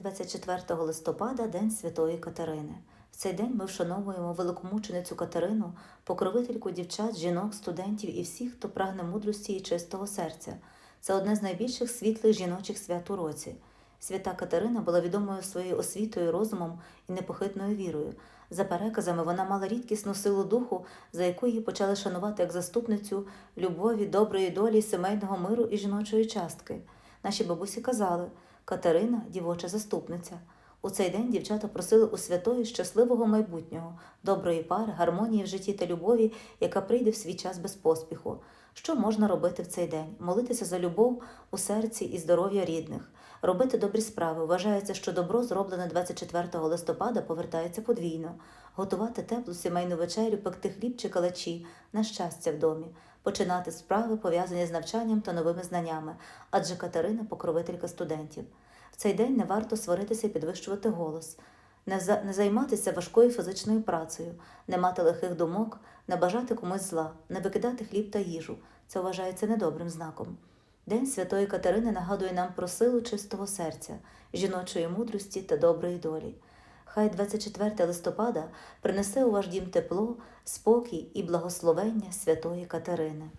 24 листопада День Святої Катерини. В цей день ми вшановуємо великомученицю Катерину, покровительку дівчат, жінок, студентів і всіх, хто прагне мудрості і чистого серця. Це одне з найбільших світлих жіночих свят у році. Свята Катерина була відомою своєю освітою, розумом і непохитною вірою. За переказами, вона мала рідкісну силу духу, за яку її почали шанувати як заступницю любові, доброї долі, сімейного миру і жіночої частки. Наші бабусі казали Катерина дівоча заступниця. У цей день дівчата просили у святої щасливого майбутнього, доброї пари, гармонії в житті та любові, яка прийде в свій час без поспіху. Що можна робити в цей день? Молитися за любов у серці і здоров'я рідних, робити добрі справи. Вважається, що добро, зроблене 24 листопада, повертається подвійно, готувати теплу сімейну вечерю, пекти хліб чи калачі на щастя в домі, починати справи, пов'язані з навчанням та новими знаннями, адже Катерина покровителька студентів. В цей день не варто сваритися і підвищувати голос, не, за, не займатися важкою фізичною працею, не мати лихих думок, не бажати комусь зла, не викидати хліб та їжу. Це вважається недобрим знаком. День Святої Катерини нагадує нам про силу чистого серця, жіночої мудрості та доброї долі. Хай 24 листопада принесе у ваш дім тепло, спокій і благословення Святої Катерини.